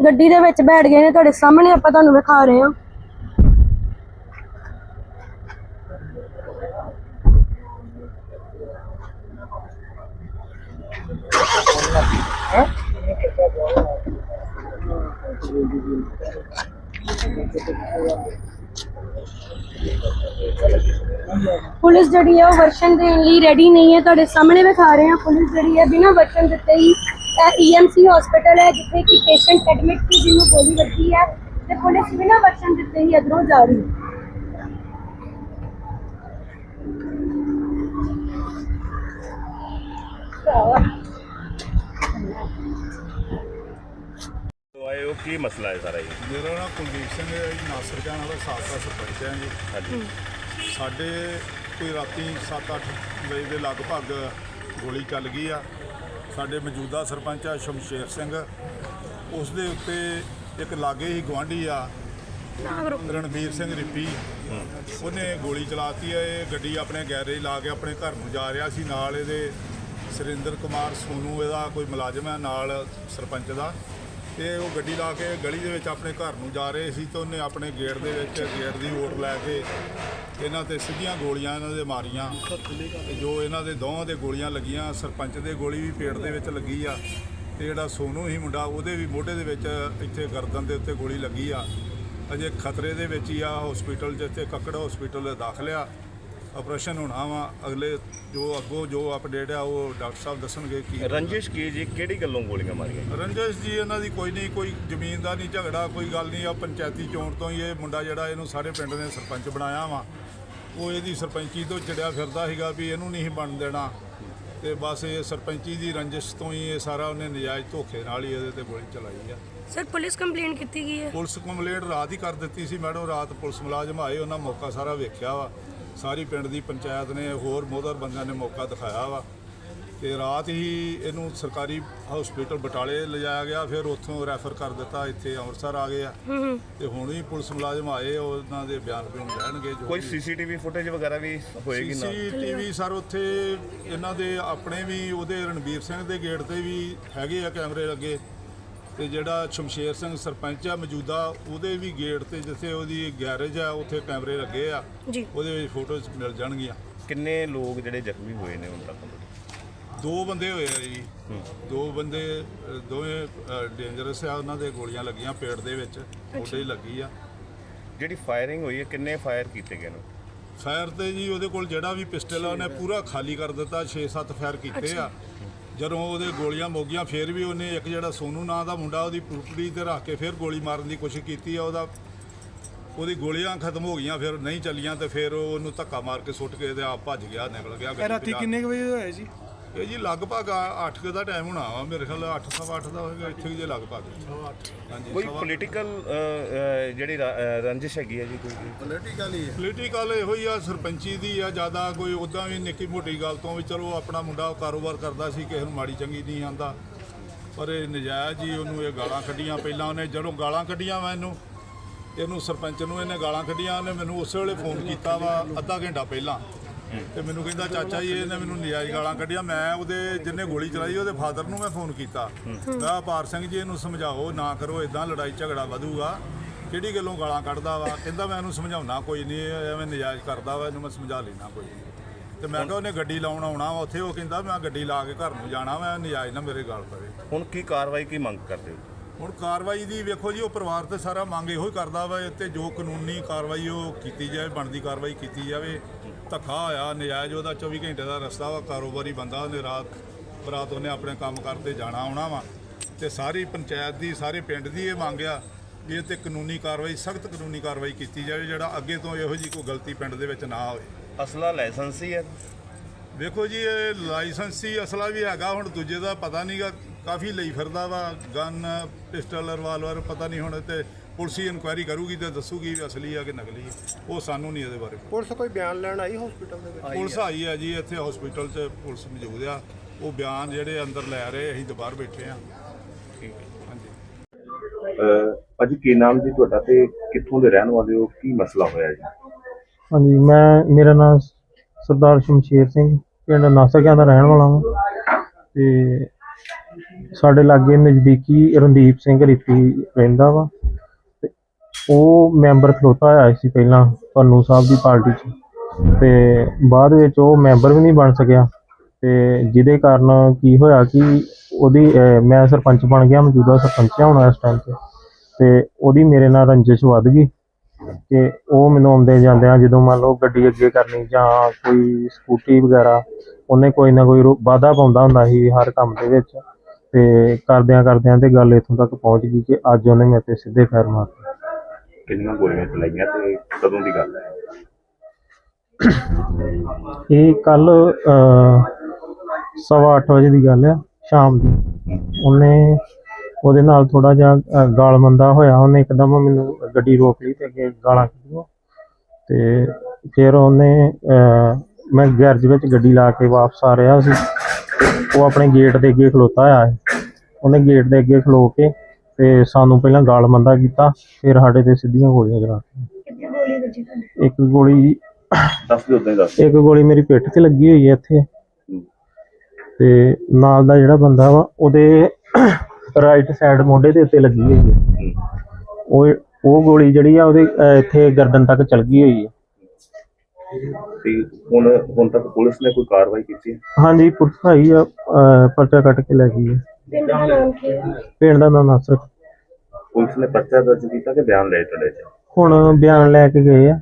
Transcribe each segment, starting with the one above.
ਗੱਡੀ ਦੇ ਵਿੱਚ ਬੈਠ ਗਏ ਨੇ, ਤੁਹਾਡੇ ਸਾਹਮਣੇ ਆਪਾਂ ਤੁਹਾਨੂੰ ਵਿਖਾ ਰਹੇ ਹਾਂ। ਪੁਲਿਸ ਜਿਹੜੀ ਹੈ ਉਹ ਵਰਸ਼ਨ ਦੇਣ ਲਈ ਰੈਡੀ ਨਹੀਂ ਹੈ। ਤੁਹਾਡੇ ਸਾਹਮਣੇ ਵਿਖਾ ਰਹੇ ਹਾਂ, ਪੁਲਿਸ ਜਿਹੜੀ ਹੈ ਬਿਨਾਂ ਵਰਸ਼ਨ ਦਿੱਤੇ ਹੀ ਈਐਮਸੀ ਹਸਪੀਟਲ ਹੈ ਜਿੱਥੇ ਕਿ ਪੇਸ਼ੈਂਟ ਐਡਮਿਟ ਸੀ ਜਿਹਨੂੰ ਗੋਲੀ ਲੱਗੀ ਹੈ ਤੇ ਪੁਲਿਸ ਬਿਨਾਂ ਵਰਸ਼ਨ ਦਿੱਤੇ ਹੀ ਅਧਰੋਂ ਜਾ ਰਹੀ ਹੈ ਤੋਂ ਆਏ ਹੋ ਕੀ ਮਸਲਾ ਹੈ ਸਾਰਾ ਇਹ? ਮੇਰਾ ਨਾਮ ਕੁਲਦੀਪ ਸਿੰਘ ਹੈ ਜੀ ਨਾਸਰ ਜਾਨ ਵਾਲਾ ਸਾਬਕਾ ਸਰਪੰਚ ਹੈ ਜੀ। ਹਾਂਜੀ। ਸਾਡੇ ਕੋਈ ਰਾਤੀ 7-8 ਵਜੇ ਦੇ ਲਗਭਗ ਗੋਲੀ ਚੱਲ ਗਈ ਆ। ਸਾਡੇ ਮੌਜੂਦਾ ਸਰਪੰਚ ਆ ਸ਼ਮਸ਼ੇਰ ਸਿੰਘ। ਉਸ ਦੇ ਉੱਤੇ ਇੱਕ ਲਾਗੇ ਹੀ ਗਵਾਂਢੀ ਆ, ਰਣਵੀਰ ਸਿੰਘ ਰਿੱਪੀ। ਉਹਨੇ ਗੋਲੀ ਚਲਾਤੀ ਹੈ ਇਹ ਗੱਡੀ ਆਪਣੇ ਗੈਰੇਜ ਲਾ ਕੇ ਆਪਣੇ ਘਰ ਨੂੰ ਜਾ ਰਿਹਾ ਸੀ। ਨਾਲ ਇਹਦੇ ਸੁਰਿੰਦਰ ਕੁਮਾਰ ਸੋਨੂ, ਇਹਦਾ ਕੋਈ ਮੁਲਾਜ਼ਮ ਹੈ ਨਾਲ ਸਰਪੰਚ ਦਾ। ਤੇ ਉਹ ਗੱਡੀ ਲਾ ਕੇ ਗਲੀ ਦੇ ਵਿੱਚ ਆਪਣੇ ਘਰ ਨੂੰ ਜਾ ਰਹੇ ਸੀ ਤੇ ਉਹਨੇ ਆਪਣੇ ਗੇਟ ਦੇ ਵਿੱਚ, ਗੇਟ ਦੀ ਓਟ ਲੈ ਕੇ ਇਹਨਾਂ ਤੇ ਸਿੱਧੀਆਂ ਗੋਲੀਆਂ ਇਹਨਾਂ ਦੇ ਮਾਰੀਆਂ ਤੇ ਜੋ ਇਹਨਾਂ ਦੇ ਦੋਹਾਂ ਦੇ ਗੋਲੀਆਂ ਲੱਗੀਆਂ ਸਰਪੰਚ ਦੇ ਗੋਲੀ ਵੀ ਪੇਟ ਦੇ ਵਿੱਚ ਲੱਗੀ ਆ ਤੇ ਜਿਹੜਾ ਸੋਨੂ ਹੀ ਮੁੰਡਾ ਉਹਦੇ ਵੀ ਮੋਢੇ ਦੇ ਵਿੱਚ ਇੱਥੇ ਗਰਦਨ ਦੇ ਉੱਤੇ ਗੋਲੀ ਲੱਗੀ ਆ। ਅਜੇ ਖਤਰੇ ਦੇ ਵਿੱਚ ਹੀ ਆ ਹਸਪੀਟਲ ਜਿੱਥੇ ਕੱਕੜ ਹਸਪੀਟਲ ਦਾਖਲ ਆ। ਆਪਰੇਸ਼ਨ ਹੋਣਾ ਵਾ ਅਗਲੇ ਜੋ ਅੱਗੋਂ ਜੋ ਅਪਡੇਟ ਆ ਉਹ ਡਾਕਟਰ ਸਾਹਿਬ ਦੱਸਣਗੇ ਕੀ ਰੰਜਿਸ਼ ਕੀ ਜੀ ਕਿਹੜੀ ਗੱਲੋਂ ਗੋਲੀਆਂ ਮਾਰੀਆਂ? ਰੰਜਸ਼ ਜੀ ਇਹਨਾਂ ਦੀ ਕੋਈ ਨਹੀਂ ਕੋਈ ਜ਼ਮੀਨ ਦਾ ਨਹੀਂ ਝਗੜਾ ਕੋਈ ਗੱਲ ਨਹੀਂ ਆ ਪੰਚਾਇਤੀ ਚੋਣ ਤੋਂ ਹੀ ਇਹ ਮੁੰਡਾ ਜਿਹੜਾ ਇਹਨੂੰ ਸਾਰੇ ਪਿੰਡ ਨੇ ਸਰਪੰਚ ਬਣਾਇਆ ਵਾ। ਉਹ ਇਹਦੀ ਸਰਪੰਚੀ ਤੋਂ ਚੜਿਆ ਫਿਰਦਾ ਸੀਗਾ ਵੀ ਇਹਨੂੰ ਨਹੀਂ ਬਣ ਦੇਣਾ। ਤੇ ਬਸ ਇਹ ਸਰਪੰਚੀ ਦੀ ਰੰਜਿਸ਼ ਤੋਂ ਹੀ ਇਹ ਸਾਰਾ ਉਹਨੇ ਨਜਾਇਜ਼ ਧੋਖੇ ਨਾਲ ਹੀ ਇਹਦੇ ਤੇ ਗੋਲੀ ਚਲਾਈ ਆ। ਸਰ ਪੁਲਿਸ ਕੰਪਲੇਂਟ ਕੀਤੀ ਗਈ ਹੈ? ਪੁਲਿਸ ਕੰਪਲੇਂਟ ਰਾਤ ਹੀ ਕਰ ਦਿੱਤੀ ਸੀ ਮੈਡਮ ਰਾਤ ਪੁਲਿਸ ਮੁਲਾਜ਼ਮ ਆਏ ਉਹਨਾਂ ਮੌਕਾ ਸਾਰਾ ਵੇਖਿਆ ਵਾ। ਸਾਰੀ ਪਿੰਡ ਦੀ ਪੰਚਾਇਤ ਨੇ ਹੋਰ ਮੋਦਰ ਬੰਦਿਆਂ ਨੇ ਮੌਕਾ ਦਿਖਾਇਆ ਵਾ। ਤੇ ਰਾਤ ਹੀ ਇਹਨੂੰ ਸਰਕਾਰੀ ਹਸਪੀਟਲ ਬਟਾਲੇ ਲਿਜਾਇਆ ਗਿਆ ਫਿਰ ਉੱਥੋਂ ਰੈਫਰ ਕਰ ਦਿੱਤਾ ਇੱਥੇ ਅੰਮ੍ਰਿਤਸਰ ਆ ਗਏ ਆ। ਤੇ ਹੁਣ ਵੀ ਪੁਲਿਸ ਮੁਲਾਜ਼ਮ ਆਏ ਉਹਨਾਂ ਦੇ ਬਿਆਨ ਬਿਆਨ ਲੈਣਗੇ ਜੋ ਕੋਈ ਸੀਸੀਟੀਵੀ ਫੁਟੇਜ ਵਗੈਰਾ ਵੀ ਹੋਏਗੀ ਨਾ ਸੀਸੀਟੀਵੀ ਸਰ ਉੱਥੇ ਇਹਨਾਂ ਦੇ ਆਪਣੇ ਵੀ ਉਹਦੇ ਰਣਵੀਰ ਸਿੰਘ ਦੇ ਗੇਟ ਤੇ ਵੀ ਹੈਗੇ ਆ ਕੈਮਰੇ ਲੱਗੇ। ਤੇ ਜਿਹੜਾ ਸ਼ਮਸ਼ੇਰ ਸਿੰਘ ਸਰਪੰਚ ਆ ਮੌਜੂਦਾ ਉਹਦੇ ਵੀ ਗੇਟ ਤੇ ਜਿੱਥੇ ਉਹਦੀ ਗੈਰੇਜ ਆ ਉੱਥੇ ਕੈਮਰੇ ਲੱਗੇ ਆ। ਉਹਦੇ ਵਿੱਚ ਫੋਟੋਜ਼ ਮਿਲ ਜਾਣਗੀਆਂ। ਕਿੰਨੇ ਲੋਕ ਜਿਹੜੇ ਜ਼ਖਮੀ ਹੋਏ ਨੇ ਹੁਣ ਤੱਕ? ਦੋ ਬੰਦੇ ਹੋਏ ਆ ਜੀ। ਦੋ ਬੰਦੇ ਅ, ਦੋਵੇਂ ਡੇਂਜਰਸ ਆ ਉਹਨਾਂ ਦੇ ਗੋਲੀਆਂ ਲੱਗੀਆਂ ਪੇਟ ਦੇ ਵਿੱਚ ਉਹਦੇ ਹੀ ਲੱਗੀ ਆ। ਜਿਹੜੀ ਫਾਇਰਿੰਗ ਹੋਈ ਹੈ ਕਿੰਨੇ ਫਾਇਰ ਕੀਤੇ ਗਏ ਨੇ? ਫਾਇਰ ਤੇ ਜੀ ਉਹਦੇ ਕੋਲ ਜਿਹੜਾ ਵੀ ਪਿਸਟਲ ਆ ਉਹਨੇ ਪੂਰਾ ਖਾਲੀ ਕਰ ਦਿੱਤਾ 6-7 ਫਾਇਰ ਕੀਤੇ ਆ। ਜਦੋਂ ਉਹਦੇ ਗੋਲੀਆਂ ਮੋਗੀਆਂ ਫਿਰ ਵੀ ਉਹਨੇ ਇੱਕ ਜਿਹੜਾ ਸੋਨੂ ਨਾਂ ਦਾ ਮੁੰਡਾ ਉਹਦੀ ਪੁਰਪੜੀ ਤੇ ਰੱਖ ਕੇ ਫਿਰ ਗੋਲੀ ਮਾਰਨ ਦੀ ਕੋਸ਼ਿਸ਼ ਕੀਤੀ ਆ ਉਹਦਾ ਉਹਦੀ ਗੋਲੀਆਂ ਖਤਮ ਹੋ ਗਈਆਂ ਫਿਰ ਨਹੀਂ ਚੱਲੀਆਂ ਤੇ ਫਿਰ ਉਹ ਉਹਨੂੰ ਧੱਕਾ ਮਾਰ ਕੇ ਸੁੱਟ ਕੇ ਤੇ ਆਪ ਭੱਜ ਗਿਆ ਨਿਕਲ ਗਿਆ ਇਹ ਰਾਤੀ ਕਿੰਨੇ ਕੁ ਵਜੇ ਹੋਇਆ ਜੀ? ਇਹ ਜੀ ਲਗਭਗ 8 ਦਾ ਟਾਈਮ ਹੋਣਾ ਵਾ ਮੇਰੇ ਖਿਆਲ 8 ਸਵਾ 8 ਦਾ ਹੋਵੇਗਾ ਇੱਥੇ ਜੇ ਲਗਭਗ। ਹਾਂਜੀ ਕੋਈ ਪੋਲੀਟੀਕਲ ਜਿਹੜੀ ਰੰਜਿਸ਼ ਹੈਗੀ ਹੈ ਜੀ ਕੋਈ? ਪੋਲੀਟੀਕਲ ਇਹੋ ਹੀ ਆ ਸਰਪੰਚੀ ਦੀ ਆ ਜ਼ਿਆਦਾ ਕੋਈ ਉਦਾਂ ਵੀ ਨਿੱਕੀ ਮੋਟੀ ਗੱਲ ਤੋਂ ਵੀ ਚਲੋ ਆਪਣਾ ਮੁੰਡਾ ਕਾਰੋਬਾਰ ਕਰਦਾ ਸੀ ਕਿਸੇ ਨੂੰ ਮਾੜੀ ਚੰਗੀ ਨਹੀਂ ਆਂਦਾ। ਪਰ ਇਹ ਨਜਾਇਜ਼ ਹੀ ਉਹਨੂੰ ਇਹ ਗਾਲਾਂ ਕੱਢੀਆਂ ਪਹਿਲਾਂ ਉਹਨੇ ਜਦੋਂ ਗਾਲਾਂ ਕੱਢੀਆਂ ਵਾ ਇਹਨੂੰ ਇਹਨੂੰ ਸਰਪੰਚ ਨੂੰ ਇਹਨੇ ਗਾਲਾਂ ਕੱਢੀਆਂ ਉਹਨੇ ਮੈਨੂੰ ਉਸੇ ਵੇਲੇ ਫੋਨ ਕੀਤਾ ਵਾ ਅੱਧਾ ਘੰਟਾ ਪਹਿਲਾਂ। ਤੇ ਮੈਨੂੰ ਕਹਿੰਦਾ ਚਾਚਾ ਜੀ ਇਹਨੇ ਮੈਨੂੰ ਨਜਾਇਜ਼ ਗਾਲਾਂ ਕੱਢੀਆਂ। ਮੈਂ ਉਹਦੇ ਜਿੰਨੇ ਗੋਲੀ ਚਲਾਈ ਉਹਦੇ ਫਾਦਰ ਨੂੰ ਮੈਂ ਫੋਨ ਕੀਤਾ। ਮੈਂ ਕਿਹਾ, ਪਾਰ ਸਿੰਘ ਜੀ ਇਹਨੂੰ ਸਮਝਾਓ ਨਾ ਕਰੋ ਇਦਾਂ ਲੜਾਈ ਝਗੜਾ ਵਧੂਗਾ। ਕਿਹੜੀ ਗੱਲੋਂ ਗਾਲਾਂ ਕੱਢਦਾ ਵਾ? ਕਹਿੰਦਾ ਮੈਂ ਇਹਨੂੰ ਸਮਝਾਉਣਾ ਕੋਈ ਨਹੀਂ ਐਵੇਂ ਨਜਾਇਜ਼ ਕਰਦਾ ਵਾ ਇਹਨੂੰ ਮੈਂ ਸਮਝਾ ਲੈਣਾ ਕੋਈ ਨਹੀਂ। ਤੇ ਮੈਂ ਕਿਹਾ ਉਹਨੇ ਗੱਡੀ ਲਾਉਣ ਆਉਣਾ ਵਾ ਉੱਥੇ? ਉਹ ਕਹਿੰਦਾ ਮੈਂ ਗੱਡੀ ਲਾ ਕੇ ਘਰ ਨੂੰ ਜਾਣਾ ਮੈਂ ਨਜਾਇਜ਼ ਨਾ ਮੇਰੇ ਗਾਲ ਪਵੇ। ਹੁਣ ਕੀ ਕਾਰਵਾਈ ਕੀ ਮੰਗ ਕਰਦੇ ਹੋ? ਹੁਣ ਕਾਰਵਾਈ ਦੀ ਵੇਖੋ ਜੀ ਉਹ ਪਰਿਵਾਰ ਤੇ ਸਾਰਾ ਮੰਗ ਇਹੋ ਹੀ ਕਰਦਾ ਵਾ ਤੇ ਜੋ ਕਾਨੂੰਨੀ ਕਾਰਵਾਈ ਉਹ ਕੀਤੀ ਜਾਏ ਬਣਦੀ ਕਾਰਵਾਈ ਕੀਤੀ ਜਾਵੇ। ਧੱਕਾ ਹੋਇਆ ਨਜਾਇਜ਼ ਉਹਦਾ 24 ਘੰਟੇ ਦਾ ਰਸਤਾ ਵਾ ਕਾਰੋਬਾਰੀ ਬੰਦਾ ਉਹਨੇ ਰਾਤ ਬਰਾਤ ਉਹਨੇ ਆਪਣੇ ਕੰਮ ਕਰਦੇ ਜਾਣਾ ਆਉਣਾ ਵਾ। ਤੇ ਸਾਰੀ ਪੰਚਾਇਤ ਦੀ ਸਾਰੇ ਪਿੰਡ ਦੀ ਇਹ ਮੰਗ ਆ ਵੀ ਇਹ ਤੇ ਕਾਨੂੰਨੀ ਕਾਰਵਾਈ ਸਖਤ ਕਾਨੂੰਨੀ ਕਾਰਵਾਈ ਕੀਤੀ ਜਾਵੇ ਜਿਹੜਾ ਅੱਗੇ ਤੋਂ ਇਹੋ ਜੀ ਕੋਈ ਗਲਤੀ ਪਿੰਡ ਦੇ ਵਿੱਚ ਨਾ ਹੋਵੇ। ਅਸਲਾ ਲਾਇਸੈਂਸੀ ਹੈ ਵੇਖੋ ਜੀ ਇਹ ਲਾਇਸੈਂਸੀ ਅਸਲਾ ਵੀ ਹੈਗਾ ਹੁਣ ਦੂਜੇ ਦਾ ਪਤਾ ਨਹੀਂਗਾ ਕਾਫੀ ਲਈ ਫਿਰਦਾ ਵਾ ਗਨ ਪਿਸਟਲ ਰਿਵਾਲਵਰ ਪਤਾ ਨਹੀਂ ਹੁਣ ਤੇ ਪੁਲਿਸ ਹੀ ਇਨਕੁਆਇਰੀ ਕਰੂਗੀ ਤੇ ਦੱਸੂਗੀ ਵੀ ਅਸਲੀ ਆ ਕਿ ਨਕਲੀ ਆ। ਉਹ ਸਾਨੂੰ ਨਹੀਂ ਇਹਦੇ ਬਾਰੇ। ਪੁਲਿਸ ਕੋਈ ਬਿਆਨ ਲੈਣ ਆਈ ਹਸਪੀਟਲ ਦੇ ਵਿੱਚ? ਪੁਲਿਸ ਆਈ ਆ ਜੀ ਇੱਥੇ ਹਸਪੀਟਲ 'ਚ ਪੁਲਿਸ ਮੌਜੂਦ ਆ। ਉਹ ਬਿਆਨ ਜਿਹੜੇ ਅੰਦਰ ਲੈ ਰਹੇ ਅਸੀਂ ਤਾਂ ਬਾਹਰ ਬੈਠੇ ਆ। ਠੀਕ ਹੈ। ਹਾਂਜੀ। ਅਹ ਅੱਜ ਕੀ ਨਾਮ ਜੀ ਤੁਹਾਡਾ ਤੇ ਕਿੱਥੋਂ ਦੇ ਰਹਿਣ ਵਾਲੇ ਹੋ? ਕੀ ਮਸਲਾ ਹੋਇਆ ਜੀ? ਹਾਂਜੀ ਮੈਂ ਮੇਰਾ ਨਾਮ ਸਰਦਾਰ ਸ਼ਮਸ਼ੇਰ ਸਿੰਘ ਪਿੰਡ ਨਾਸਕਿਆਂ ਦਾ ਰਹਿਣ ਵਾਲਾ ਹਾਂ ਤੇ ਸਾਡੇ ਲਾਗੇ ਨਜ਼ਦੀਕੀ ਰਣਦੀਪ ਸਿੰਘ ਰਿੱਪੀ ਰਹਿੰਦਾ ਵਾ ਤੇ ਉਹ ਮੈਂਬਰ ਖਲੋਤਾ ਹੋਇਆ ਸੀ ਪਹਿਲਾਂ ਪੰਨੂ ਸਾਹਿਬ ਦੀ ਪਾਰਟੀ 'ਚ। ਤੇ ਬਾਅਦ ਵਿੱਚ ਉਹ ਮੈਂਬਰ ਵੀ ਨਹੀਂ ਬਣ ਸਕਿਆ। ਤੇ ਜਿਹਦੇ ਕਾਰਨ ਕੀ ਹੋਇਆ ਕਿ ਉਹਦੀ ਅਹ, ਮੈਂ ਸਰਪੰਚ ਬਣ ਗਿਆ ਮੌਜੂਦਾ ਸਰਪੰਚ ਆ ਹੁਣ ਇਸ ਟਾਈਮ ਤੇ। ਤੇ ਉਹਦੀ ਮੇਰੇ ਨਾਲ ਰੰਜਿਸ਼ ਵੱਧ ਗਈ ਤੇ ਉਹ ਮੈਨੂੰ ਆਉਂਦੇ ਜਾਂਦੇ ਆ ਜਦੋਂ ਮੰਨ ਲਓ ਗੱਡੀ ਅੱਗੇ ਕਰਨੀ ਜਾਂ ਕੋਈ ਸਕੂਟੀ ਵਗੈਰਾ ਉਹਨੇ ਕੋਈ ਨਾ ਕੋਈ ਰੋ- ਵਾਧਾ ਪਾਉਂਦਾ ਹੁੰਦਾ ਸੀ ਹਰ ਕੰਮ ਦੇ ਵਿੱਚ। ਤੇ ਕਰਦਿਆਂ ਕਰਦਿਆਂ ਤੇ ਗੱਲ ਇੱਥੋਂ ਤੱਕ ਪਹੁੰਚ ਗਈ ਕਿ ਅੱਜ ਉਹਨੇ ਮੇਰੇ ਤੇ ਸਿੱਧੇ ਫੈਰ ਮਾਰਤੇ। ਕਿੰਨੀਆਂ ਗੋਲੀਆਂ ਚਲਾਈਆਂ ਤੇ ਕਦੋਂ ਦੀ ਗੱਲ ਹੈ? ਇਹ ਕੱਲ ਸਵਾ ਅੱਠ ਵਜੇ ਦੀ ਗੱਲ ਆ ਸ਼ਾਮ ਦੀ। ਉਹਨੇ ਉਹਦੇ ਨਾਲ ਥੋੜਾ ਜਿਹਾ ਅ, ਗਾਲ ਮੰਦਾ ਹੋਇਆ। ਉਹਨੇ ਇੱਕਦਮ ਮੈਨੂੰ ਗੱਡੀ ਰੋਕ ਲਈ ਤੇ ਅੱਗੇ ਗਾਲਾਂ ਕੱਢੀਆਂ। ਤੇ ਫਿਰ ਉਹਨੇ ਮੈਂ ਗੈਰਜ ਵਿੱਚ ਗੱਡੀ ਲਾ ਕੇ ਵਾਪਸ ਆ ਰਿਹਾ ਸੀ। ਉਹ ਆਪਣੇ ਗੇਟ ਦੇ ਅੱਗੇ ਖਲੋਤਾ ਸੀ। ਉਹਨੇ ਗੇਟ ਦੇ ਅੱਗੇ ਖਲੋ ਕੇ ਤੇ ਸਾਨੂੰ ਪਹਿਲਾਂ ਗਾਲ ਮੰਦਾ ਕੀਤਾ ਫਿਰ ਸਾਡੇ ਤੇ ਸਿੱਧੀਆਂ ਗੋਲੀਆਂ ਚਲਾਤੀਆਂ ਕਿੱਥੇ ਗੋਲੀ ਵੱਜੀ ਤੁਹਾਨੂੰ ਇੱਕ ਗੋਲੀ ਦੱਸ ਦਿਓ ਉਦਾਂ ਹੀ ਦੱਸ ਇੱਕ ਗੋਲੀ ਮੇਰੀ ਪਿੱਠ ਤੇ ਲੱਗੀ ਹੋਈ ਹੈ ਇੱਥੇ। ਤੇ ਨਾਲ ਦਾ ਜਿਹੜਾ ਬੰਦਾ ਵਾ ਉਹਦੇ ਰਾਈਟ ਸਾਈਡ ਮੋਢੇ ਦੇ ਉੱਤੇ ਲੱਗੀ ਹੋਈ ਹੈ। ਉਹ ਉਹ ਗੋਲੀ ਜਿਹੜੀ ਆ ਉਹਦੇ ਇੱਥੇ ਗਰਦਨ ਤੱਕ ਚਲ ਗਈ ਹੋਈ ਹੈ। ਤੇ ਹੁਣ ਹੁਣ ਤੱਕ ਪੁਲਿਸ ਨੇ ਕੋਈ ਕਾਰਵਾਈ ਕੀਤੀ ਹੈ? ਹਾਂਜੀ ਪੁਲਿਸ ਆਈ ਆ ਅਹ, ਪਰਚਾ ਕੱਟ ਕੇ ਲੈ ਗਈ ਹੈ। ਪਿੰਡ ਦਾ ਨਾਮ ਕੀ ਹੈ? ਪਿੰਡ ਦਾ ਨਾਮ ਨਾਸਰ। ਪੁਲਿਸ ਨੇ ਪਰਚਾ ਦਰਜ ਕੀਤਾ ਕਿ ਬਿਆਨ ਲਏ ਤੁਹਾਡੇ ਚ ਹੁਣ ਬਿਆਨ ਲੈ ਕੇ ਗਏ ਆ।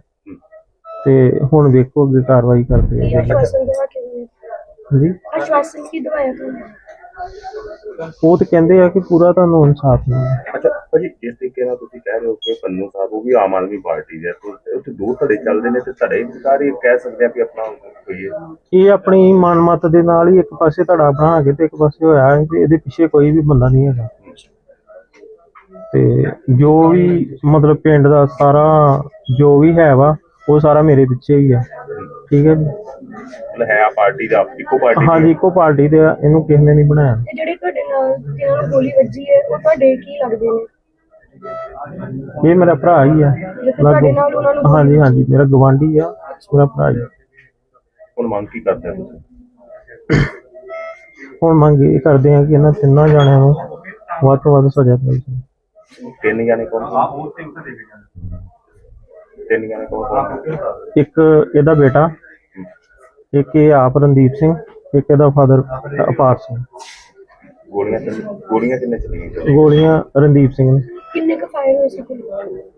ਤੇ ਹੁਣ ਵੇਖੋ ਅੱਗੇ ਕਾਰਵਾਈ ਕਰਦੇ ਆ। ਆਸ਼ਵਾਸਨ ਦਵਾ? ਹਾਂਜੀ? ਆਸ਼ਵਾਸਨ ਕੀ ਦਵਾਇਆ ਤੁਹਾਨੂੰ? ਉਹ ਤੇ ਕਹਿੰਦੇ ਆ ਕਿ ਪੂਰਾ ਤੁਹਾਨੂੰ ਇਨਸਾਫ ਮਿਲੇਗਾ। ਅੱਛਾ ਭਾਜੀ ਇਸ ਤਰੀਕੇ ਨਾਲ ਤੁਸੀਂ ਕਹਿ ਰਹੇ ਹੋ ਕਿ ਪੰਨੂ ਸਾਹਿਬ ਉਹ ਵੀ ਆਮ ਆਦਮੀ ਪਾਰਟੀ ਦੇ ਆ, ਤੇ ਉੱਥੇ ਦੋ ਧੜੇ ਚੱਲਦੇ ਨੇ ਤੇ ਧੜੇ ਵਿਚਕਾਰ ਹੀ ਕਹਿ ਸਕਦੇ ਆ ਕਿ ਆਪਣਾ ਕੋਈ ਹੈ ਇਹ ਆਪਣੀ ਮਨਮਤ ਦੇ ਨਾਲ ਹੀ ਇੱਕ ਪਾਸੇ ਧੜਾ ਬਣਾ ਕੇ ਤੇ ਇੱਕ ਪਾਸੇ ਹੋਇਆ ਹੈ ਤੇ ਇਹਦੇ ਪਿੱਛੇ ਕੋਈ ਵੀ ਬੰਦਾ ਨਹੀਂ ਹੈਗਾ। ਤੇ ਜੋ ਵੀ ਮਤਲਬ ਪਿੰਡ ਦਾ ਸਾਰਾ ਜੋ ਵੀ ਹੈ ਵਾ ਉਹ ਸਾਰਾ ਮੇਰੇ ਪਿੱਛੇ ਹੀ ਆ। ਠੀਕ ਹੈ ਜੀ? ਮਤਲਬ ਹੈ ਆ ਪਾਰਟੀ ਦਾ ਇੱਕੋ ਪਾਰਟੀ ਦੀ ਹਾਂਜੀ ਇੱਕੋ ਪਾਰਟੀ ਦੇ ਆ, ਇਹਨੂੰ ਕਿਸੇ ਨੇ ਨਹੀਂ ਬਣਾਇਆ। ਜਿਹੜੇ ਤੁਹਾਡੇ ਨਾਲ ਜਿਹਨਾਂ ਨੂੰ ਗੋਲੀ ਵੱਜੀ ਹੈ ਉਹ ਤੁਹਾਡੇ ਕੀ ਲੱਗਦੇ ਨੇ? ਇਹ ਮੇਰਾ ਭਰਾ ਹੀ ਆ ਨੂੰ ਹਾਂਜੀ ਹਾਂਜੀ ਮੇਰਾ ਗਵਾਂਢੀ ਆ ਮੇਰਾ ਭਰਾ ਹੀ ਆ। ਹੁਣ ਮੰਗ ਕੀ ਕਰਦੇ ਹੋ ਤੁਸੀਂ ਹੁਣ ਮੰਗ ਇਹ ਕਰਦੇ ਆ ਕਿ ਇਹਨਾਂ ਤਿੰਨਾਂ ਜਾਣਿਆਂ ਨੂੰ ਵੱਧ ਤੋਂ ਵੱਧ ਸਜ਼ਾ ਮਿਲ ਜਾਵੇ ਤਿੰਨ ਜਾਣੇ ਕੌਣ ਤਿੰਨ ਜਾਣੇ ਕੌਣ ਕੌਣ? ਇੱਕ ਇਹਦਾ ਬੇਟਾ ਇੱਕ ਇਹ ਆਪ ਰਣਦੀਪ ਸਿੰਘ ਇੱਕ ਇਹਦਾ ਫਾਦਰ ਅਪਾਰ ਸਿੰਘ ਗੋਲੀਆਂ ਗੋਲੀਆਂ ਕਿੰਨੇ ਚੱਲੀਆਂ ਜੀ? ਗੋਲੀਆਂ ਰਣਦੀਪ ਸਿੰਘ ਨੇ ਕੁ ਫਾਇਰ ਹੋਏ ਸੀ ਕੋਲ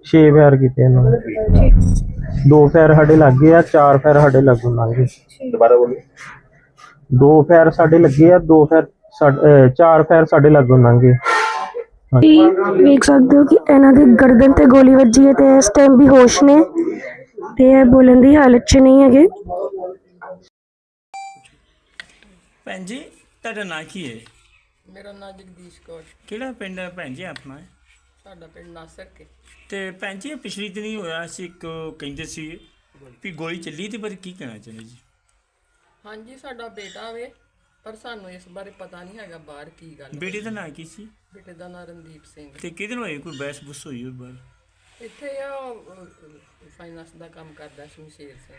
6 ਫਾਇਰ ਕੀਤੇ ਇਹਨਾਂ ਨੇ। ਦੋ ਫਾਇਰ ਸਾਡੇ ਲੱਗੇ ਆ ਚਾਰ ਫਾਇਰ ਸਾਡੇ ਲੱਗੂ ਲੰਘੇ ਦੁਬਾਰਾ ਬੋਲੀ। ਦੋ ਫਾਇਰ ਸਾਡੇ ਲੱਗੇ ਆ ਦੋ ਫਾਇਰ ਸਾਡ- ਅਹ ਚਾਰ ਫਾਇਰ ਸਾਡੇ ਲੱਗੂ ਲੰਘੇ ਤੁਸੀਂ ਵੇਖ ਸਕਦੇ ਹੋ ਕਿ ਇਹਨਾਂ ਦੇ ਗਰਦਨ ਤੇ ਗੋਲੀ ਵੱਜੀ ਹੈ ਤੇ ਇਸ ਟਾਈਮ ਵੀ ਹੋਸ਼ ਨੇ ਤੇ ਇਹ ਬੋਲਣ ਦੀ ਹਾਲਤ 'ਚ ਨਹੀਂ ਹੈਗੇ। ਭੈਣ ਜੀ ਤੁਹਾਡਾ ਨਾਂ ਕੀ ਹੈ? ਮੇਰਾ ਨਾਮ ਜਗਦੀਸ਼ ਕੌਰ। ਕਿਹੜਾ ਪਿੰਡ ਹੈ ਭੈਣ ਜੀ ਆਪਣਾ? ਸਾਡਾ ਪਿੰਡ ਨਾਸਰ ਕੇ। ਤੇ ਭੈਣ ਜੀ ਇਹ ਪਿਛਲੀ ਦਿਨੀ ਹੋਇਆ ਸੀ ਇੱਕ ਕਹਿੰਦੇ ਸੀ ਵੀ ਗੋਲੀ ਚੱਲੀ ਤੇ ਪਰ ਕੀ ਕਹਿਣਾ ਚਾਹੁੰਦੇ ਜੀ? ਹਾਂਜੀ ਸਾਡਾ ਬੇਟਾ ਵੇ ਪਰ ਸਾਨੂੰ ਇਸ ਬਾਰੇ ਪਤਾ ਨਹੀਂ ਹੈਗਾ ਬਾਹਰ ਕੀ ਗੱਲ ਬੇਟੇ ਦਾ ਨਾਂ ਕੀ ਸੀ? ਬੇਟੇ ਦਾ ਨਾਮ ਰਣਦੀਪ ਸਿੰਘ। ਤੇ ਕਿਹਦੇ ਨਾਲ ਹੋਈ ਕੋਈ ਬਹਿਸ ਬੁਸ ਹੋਈ ਉਹ ਬਾਹਰ ਇੱਥੇ ਆ ਫਾਈਨਾਂਸ ਦਾ ਕੰਮ ਕਰਦਾ ਸ਼ਮਸ਼ੇਰ ਸਿੰਘ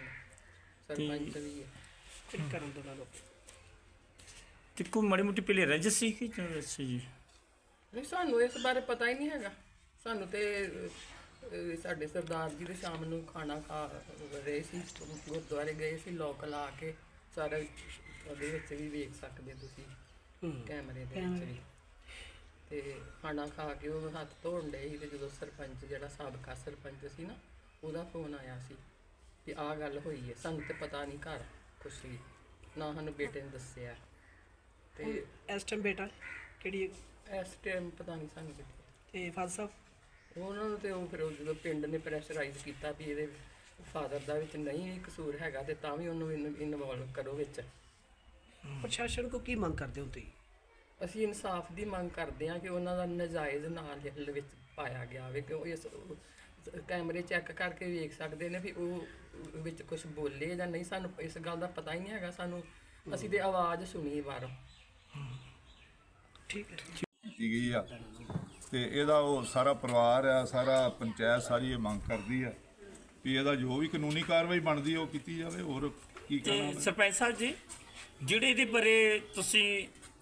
ਸਰਪੰਚ ਵੀ ਹੈ ਤੇ ਕੋਈ ਮਾੜੀ ਮੋਟੀ ਪਹਿਲੇ ਰਜਿਸ ਸੀ ਕਿ ਜਾਂ ਵੈਸੇ ਜੀ? ਨਹੀਂ ਸਾਨੂੰ ਇਸ ਬਾਰੇ ਪਤਾ ਹੀ ਨਹੀਂ ਹੈਗਾ। ਸਾਨੂੰ ਤੇ ਅਹ, ਸਾਡੇ ਸਰਦਾਰ ਜੀ ਦੇ ਸ਼ਾਮ ਨੂੰ ਖਾਣਾ ਖਾ ਰਹੇ ਸੀ ਗੁਰਦੁਆਰੇ ਗਏ ਸੀ ਲੋਕ ਲਾ ਕੇ ਸਾਰਾ ਉਹਦੇ ਵਿੱਚ ਵੀ ਵੇਖ ਸਕਦੇ ਤੁਸੀਂ ਕੈਮਰੇ ਦੇ ਵਿੱਚ ਵੀ। ਤੇ ਖਾਣਾ ਖਾ ਕੇ ਉਹ ਹੱਥ ਧੋਣ ਡਏ ਸੀ ਤੇ ਜਦੋਂ ਸਰਪੰਚ ਜਿਹੜਾ ਸਾਬਕਾ ਸਰਪੰਚ ਸੀ ਨਾ ਉਹਦਾ ਫੋਨ ਆਇਆ ਸੀ ਕਿ ਆਹ ਗੱਲ ਹੋਈ ਹੈ ਸਾਨੂੰ ਤੇ ਪਤਾ ਨਹੀਂ ਘਰ ਕੁਛ ਵੀ ਨਾ ਸਾਨੂੰ ਬੇਟੇ ਨੇ ਦੱਸਿਆ। ਤੇ ਇਸ ਟਾਈਮ ਬੇਟਾ ਕਿਹੜੀ ਇਸ ਟਾਈਮ ਪਤਾ ਨਹੀਂ ਸਾਨੂੰ ਕਿੱਥੇ। ਤੇ ਫਾਦਰ ਸਾਹਿਬ? ਉਹਨਾਂ ਨੂੰ ਤੇ ਉਹ ਫਿਰ ਉਹ ਜਦੋਂ ਪਿੰਡ ਨੇ ਪ੍ਰੈਸ਼ਰਾਈਜ਼ ਕੀਤਾ ਵੀ ਇਹਦੇ ਫਾਦਰ ਦਾ ਵਿੱਚ ਨਹੀਂ ਕਸੂਰ ਹੈਗਾ ਤੇ ਤਾਂ ਵੀ ਉਹਨੂੰ ਇਨਵੋਲਵ ਕਰੋ ਵਿੱਚ। ਪ੍ਰਸ਼ਾਸਨ ਕੋ ਕੀ ਮੰਗ ਕਰਦੇ ਹੋ ਤੁਸੀਂ? ਅਸੀਂ ਇਨਸਾਫ ਦੀ ਮੰਗ ਕਰਦੇ ਹਾਂ ਕਿ ਉਹਨਾਂ ਦਾ ਨਜਾਇਜ਼ ਨਾਂ ਲਿਖ ਵਿੱਚ ਪਾਇਆ ਗਿਆ ਹੋਵੇ ਕਿ ਉਹ ਇਸ ਕੈਮਰੇ ਚੈੱਕ ਕਰਕੇ ਵੇਖ ਸਕਦੇ ਨੇ ਵੀ ਉਹ ਵਿੱਚ ਕੁਝ ਬੋਲੇ ਜਾਂ ਨਹੀਂ। ਸਾਨੂੰ ਇਸ ਗੱਲ ਦਾ ਪਤਾ ਹੀ ਨਹੀਂ ਹੈਗਾ। ਸਾਨੂੰ ਅਸੀਂ ਤੇ ਆਵਾਜ਼ ਸੁਣੀ ਬਾਹਰੋਂ। ਠੀਕ ਹੈ। ਕੀਤੀ ਗਈ ਆ ਤੇ ਇਹਦਾ ਉਹ ਸਾਰਾ ਪਰਿਵਾਰ ਆ ਸਾਰਾ ਪੰਚਾਇਤ ਸਾਰੀ ਇਹ ਮੰਗ ਕਰਦੀ ਆ ਵੀ ਇਹਦਾ ਜੋ ਵੀ ਕਾਨੂੰਨੀ ਕਾਰਵਾਈ ਬਣਦੀ ਉਹ ਕੀਤੀ ਜਾਵੇ ਹੋਰ ਕੀ ਕਹਿਣਾ? ਸਰਪੰਚ ਸਾਹਿਬ ਜੀ ਜਿਹੜੇ ਇਹਦੇ ਬਾਰੇ ਤੁਸੀਂ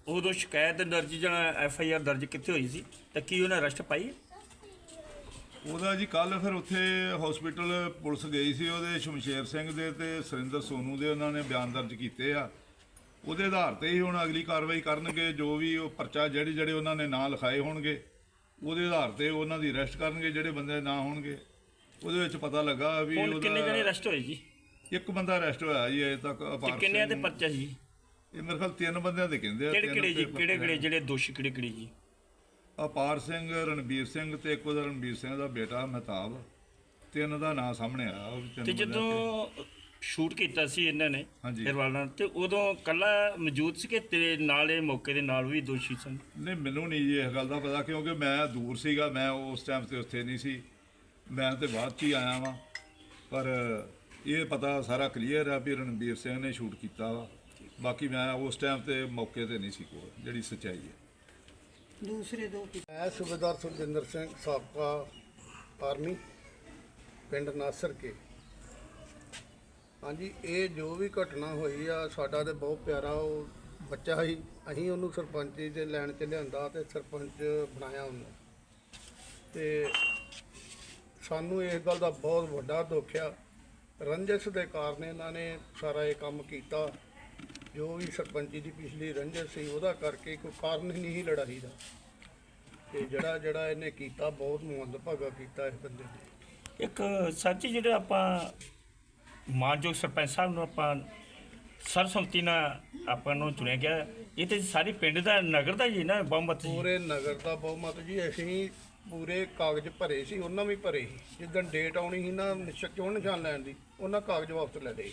ਉਦੋਂ ਸ਼ਿਕਾਇਤ ਦਰਜ ਜਾਂ ਐਫ ਆਈ ਆਰ ਦਰਜ ਕਿੱਥੇ ਹੋਈ ਸੀ ਤਾਂ ਕੀ ਉਹਨੇ ਅਰੈਸਟ ਪਾਈ? ਉਹਦਾ ਜੀ ਕੱਲ ਫਿਰ ਉੱਥੇ ਹਸਪੀਟਲ ਪੁਲਿਸ ਗਈ ਸੀ ਉਹਦੇ ਸ਼ਮਸ਼ੇਰ ਸਿੰਘ ਦੇ ਤੇ ਸੁਰਿੰਦਰ ਸੋਨੂ ਦੇ ਉਹਨਾਂ ਨੇ ਬਿਆਨ ਦਰਜ ਕੀਤੇ ਆ ਉਹਦੇ ਆਧਾਰ ਤੇ ਹੀ ਹੁਣ ਅਗਲੀ ਕਾਰਵਾਈ ਕਰਨਗੇ ਜੋ ਵੀ ਉਹ ਪਰਚਾ ਜਿਹੜੇ ਜਿਹੜੇ ਉਹਨਾਂ ਨੇ ਨਾਂ ਲਿਖਾਏ ਹੋਣਗੇ ਉਹਦੇ ਆਧਾਰ ਤੇ ਉਹਨਾਂ ਦੀ ਅਰੈਸਟ ਕਰਨਗੇ ਜਿਹੜੇ ਬੰਦੇ ਦੇ ਨਾਂ ਹੋਣਗੇ। ਉਹਦੇ ਵਿੱਚ ਪਤਾ ਲੱਗਾ ਵੀ ਹੁਣ ਕਿੰਨੇ ਜਣੇ ਅਰੈਸਟ ਹੋਏ ਜੀ? ਇੱਕ ਬੰਦਾ ਅਰੈਸਟ ਹੋਇਆ ਜੀ ਅਜੇ ਤੱਕ ਅਪਾਰ ਕਿੰਨਿਆਂ ਦੇ। ਪਰਚਾ ਜੀ? ਇਹ ਮੇਰੇ ਖਿਆਲ ਤਿੰਨ ਬੰਦਿਆਂ ਦੇ ਕਹਿੰਦੇ ਆ ਕਿਹੜੇ ਕਿਹੜੇ ਜੀ? ਕਿਹੜੇ ਕਿਹੜੇ ਜਿਹੜੇ ਦੋਸ਼ੀ ਕਿਹੜੇ ਕਿਹੜੇ ਜੀ? ਅਪਾਰ ਸਿੰਘ ਰਣਬੀਰ ਸਿੰਘ ਤੇ ਇੱਕ ਉਹਦਾ ਰਣਬੀਰ ਸਿੰਘ ਦਾ ਬੇਟਾ ਮਹਿਤਾਬ। ਤਿੰਨ ਦਾ ਨਾਂ ਸਾਹਮਣੇ ਆਇਆ ਤੇ- ਜਦੋਂ ਸ਼ੂਟ ਕੀਤਾ ਸੀ ਇਹਨਾਂ ਨੇ ਹਾਂਜੀ। ਫਿਰਵਾਲ ਨਾਲ ਤੇ ਉਦੋਂ ਕੱਲਾ ਮੌਜੂਦ ਸੀ ਕਿ ਤੇਰੇ ਨਾਲ ਇਹ ਮੌਕੇ ਦੇ ਨਾਲ ਵੀ ਦੋਸ਼ੀ ਸਨ? ਨਹੀਂ ਮੈਨੂੰ ਨਹੀਂ ਜੀ ਇਸ ਗੱਲ ਦਾ ਪਤਾ ਕਿਉਂਕਿ ਮੈਂ ਦੂਰ ਸੀਗਾ ਮੈਂ ਉਸ ਟਾਈਮ ਤੇ ਉੱਥੇ ਨਹੀਂ ਸੀ। ਮੈਂ ਤੇ ਬਾਅਦ ਚ ਹੀ ਆਇਆ ਵਾਂ। ਪਰ ਇਹ ਪਤਾ ਸਾਰਾ ਕਲੀਅਰ ਆ ਵੀ ਰਣਬੀਰ ਸਿੰਘ ਨੇ ਸ਼ੂਟ ਕੀਤਾ ਵਾ। ਬਾਕੀ ਮੈਂ ਉਸ ਟਾਈਮ ਤੇ ਮੌਕੇ ਤੇ ਨਹੀਂ ਸੀ ਕੋਲ ਜਿਹੜੀ ਸੱਚਾਈ ਹੈ। ਦੂਸਰੇ ਦੋ ਮੈਂ ਸੂਬੇਦਾਰ ਸੁਖਜਿੰਦਰ ਸਿੰਘ ਸਾਬਕਾ ਆਰਮੀ ਪਿੰਡ ਨਾਸਰ ਕੇ। ਹਾਂਜੀ, ਇਹ ਜੋ ਵੀ ਘਟਨਾ ਹੋਈ ਆ, ਸਾਡਾ ਤੇ ਬਹੁਤ ਪਿਆਰਾ ਉਹ ਬੱਚਾ ਸੀ। ਅਸੀਂ ਉਹਨੂੰ ਸਰਪੰਚੀ ਦੇ ਲੈਣ ਚ ਲਿਆਂਦਾ ਤੇ ਸਰਪੰਚ ਬਣਾਇਆ ਉਹਨੂੰ। ਤੇ ਸਾਨੂੰ ਇਸ ਗੱਲ ਦਾ ਬਹੁਤ ਵੱਡਾ ਦੁੱਖ ਆ। ਰੰਜਸ ਦੇ ਕਾਰਨ ਇਹਨਾਂ ਨੇ ਸਾਰਾ ਇਹ ਕੰਮ ਕੀਤਾ। ਜੋ ਵੀ ਸਰਪੰਚੀ ਦੀ ਪਿਛਲੀ ਰੰਜਸ ਸੀ, ਉਹਦਾ ਕਰਕੇ ਕੋਈ ਕਾਰਨ ਹੀ ਨਹੀਂ ਸੀ ਲੜਾਈ ਦਾ। ਤੇ ਜਿਹੜਾ ਜਿਹੜਾ ਇਹਨੇ ਕੀਤਾ, ਬਹੁਤ ਮੰਦਭਾਗਾ ਕੀਤਾ ਇਸ ਬੰਦੇ ਨੇ। ਇੱਕ ਸੱਚ ਜਿਹੜਾ ਆਪਾਂ ਮਾਨਯੋਗ ਸਰਪੰਚ ਸਾਹਿਬ ਨੂੰ ਆਪਾਂ ਸਰਸੰਮਤੀ ਨਾਲ ਆਪਾਂ ਨੂੰ ਚੁਣਿਆ ਗਿਆ। ਇਹ ਤੇ ਸਾਰੇ ਪਿੰਡ ਦਾ ਨਗਰ ਦਾ ਹੀ ਨਾ ਬਹੁਮਤ ਜੀ। ਪੂਰੇ ਨਗਰ ਦਾ ਬਹੁਮਤ ਜੀ। ਅਸੀਂ ਪੂਰੇ ਕਾਗਜ਼ ਭਰੇ ਸੀ ਉਹਨਾਂ ਵੀ ਭਰੇ ਸੀ। ਜਿੱਦਣ ਡੇਟ ਆਉਣੀ ਸੀ ਨਾ ਚੋਣ ਨਿਸ਼ਾਨ ਲੈਣ ਦੀ? ਉਹਨਾਂ ਕਾਗਜ਼ ਵਾਪਸ ਲੈ ਲਏ।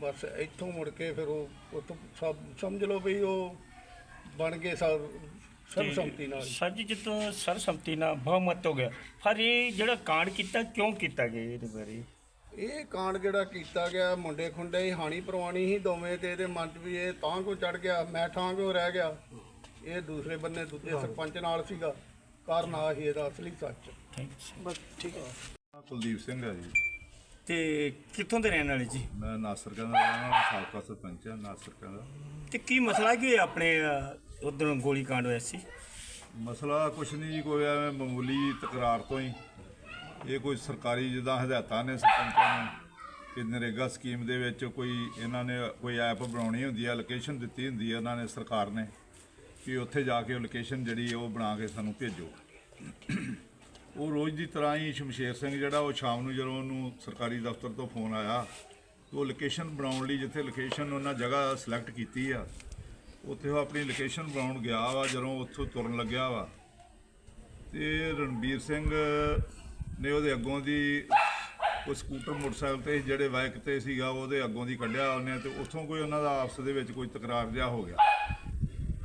ਬਸ ਇੱਥੋਂ ਮੁੜ ਕੇ ਫਿਰ ਉਹ ਉੱਥੋਂ ਸਭ ਸਮਝ ਲਓ ਵੀ ਉਹ ਬਣ ਗਏ ਸਭ ਸਰਬਸੰਮਤੀ ਨਾਲ। ਸੱਚ ਜਿੱਤੋਂ ਸਰਸੰਮਤੀ ਨਾਲ ਬਹੁਮਤ ਹੋ ਗਿਆ ਪਰ ਇਹ ਜਿਹੜਾ ਕਾਂਡ ਕੀਤਾ ਕਿਉਂ ਕੀਤਾ ਗਿਆ ਇਹਦੇ ਬਾਰੇ? ਇਹ ਕਾਂਡ ਜਿਹੜਾ ਕੀਤਾ ਗਿਆ ਮੁੰਡੇ ਖੁੰਡੇ ਹੀ ਹਾਨੀ ਪ੍ਰਵਾਣੀ ਹੀ ਦੋਵੇਂ ਤੇ ਇਹਦੇ ਮਨ 'ਚ ਵੀ ਇਹ ਤਾਂ ਕੋ ਚੜ ਗਿਆ ਮੈਂ ਠਾਂ ਕਿਉਂ ਰਹਿ ਗਿਆ? ਇਹ ਦੂਸਰੇ ਬੰਨੇ ਦੂਜੇ ਸਰਪੰਚ ਨਾਲ ਸੀਗਾ ਕਾਰਨ ਆ ਹੀ ਇਹਦਾ ਅਸਲੀ ਸੱਚ। ਥੈਂਕਸ ਬਸ ਠੀਕ ਹੈ। ਕੁਲਦੀਪ ਸਿੰਘ ਹੈ ਜੀ। ਤੇ ਕਿੱਥੋਂ ਦੇ ਰਹਿਣ ਵਾਲੇ ਜੀ? ਮੈਂ ਨਾਸਰ ਕਹਿੰਦਾ ਰਹਿਣ ਵਾਲਾ ਸਾਬਕਾ ਸਰਪੰਚ ਹਾਂ ਨਾਸਰ ਕਹਿੰਦਾ ਤੇ ਕੀ ਮਸਲਾ ਕੀ ਹੋਇਆ ਆਪਣੇ ਉਧਰ ਗੋਲੀ ਕਾਂਡ ਹੋਇਆ ਸੀ? ਮਸਲਾ ਕੁਛ ਨਹੀਂ ਜੀ ਕੋਈ ਐਵੇਂ ਮਾਮੂਲੀ ਤਕਰਾਰ ਤੋਂ ਹੀ। ਇਹ ਕੋਈ ਸਰਕਾਰੀ ਜਿੱਦਾਂ ਹਦਾਇਤਾਂ ਨੇ ਸਰਪੰਚਾਂ ਨੂੰ ਕਿ ਨਰੇਗਾ ਸਕੀਮ ਦੇ ਵਿੱਚ ਕੋਈ ਇਹਨਾਂ ਨੇ ਕੋਈ ਐਪ ਬਣਾਉਣੀ ਹੁੰਦੀ ਹੈ ਲੋਕੇਸ਼ਨ ਦਿੱਤੀ ਹੁੰਦੀ ਹੈ ਇਹਨਾਂ ਨੇ, ਸਰਕਾਰ ਨੇ ਕਿ ਉੱਥੇ ਜਾ ਕੇ ਲੋਕੇਸ਼ਨ ਜਿਹੜੀ ਹੈ ਉਹ ਬਣਾ ਕੇ ਸਾਨੂੰ ਭੇਜੋ। ਉਹ ਰੋਜ਼ ਦੀ ਤਰ੍ਹਾਂ ਹੀ ਸ਼ਮਸ਼ੇਰ ਸਿੰਘ ਜਿਹੜਾ ਉਹ ਸ਼ਾਮ ਨੂੰ ਜਦੋਂ ਉਹਨੂੰ ਸਰਕਾਰੀ ਦਫ਼ਤਰ ਤੋਂ ਫੋਨ ਆਇਆ, ਉਹ ਲੋਕੇਸ਼ਨ ਬਣਾਉਣ ਲਈ ਜਿੱਥੇ ਲੋਕੇਸ਼ਨ ਉਹਨਾਂ ਜਗ੍ਹਾ ਸਿਲੈਕਟ ਕੀਤੀ ਆ, ਉੱਥੇ ਉਹ ਆਪਣੀ ਲੋਕੇਸ਼ਨ ਬਣਾਉਣ ਗਿਆ ਵਾ, ਜਦੋਂ ਉੱਥੋਂ ਤੁਰਨ ਲੱਗਿਆ ਵਾ। ਤੇ ਰਣਬੀਰ ਸਿੰਘ ਨੇ ਉਹਦੇ ਅੱਗੋਂ ਦੀ ਉਹ ਸਕੂਟਰ, ਮੋਟਰਸਾਈਕਲ ਤੇ ਜਿਹੜੇ ਬਾਈਕ ਤੇ ਸੀਗਾ, ਉਹਦੇ ਅੱਗੋਂ ਦੀ ਕੱਢਿਆ ਉਹਨੇ ਤੇ ਉੱਥੋਂ ਕੋਈ ਉਹਨਾਂ ਦਾ ਆਪਸ ਦੇ ਵਿੱਚ ਕੋਈ ਤਕਰਾਰ ਜਿਹਾ ਹੋ ਗਿਆ।